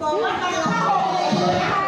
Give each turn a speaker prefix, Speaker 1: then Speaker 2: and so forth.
Speaker 1: บอกว่าไปแล้ว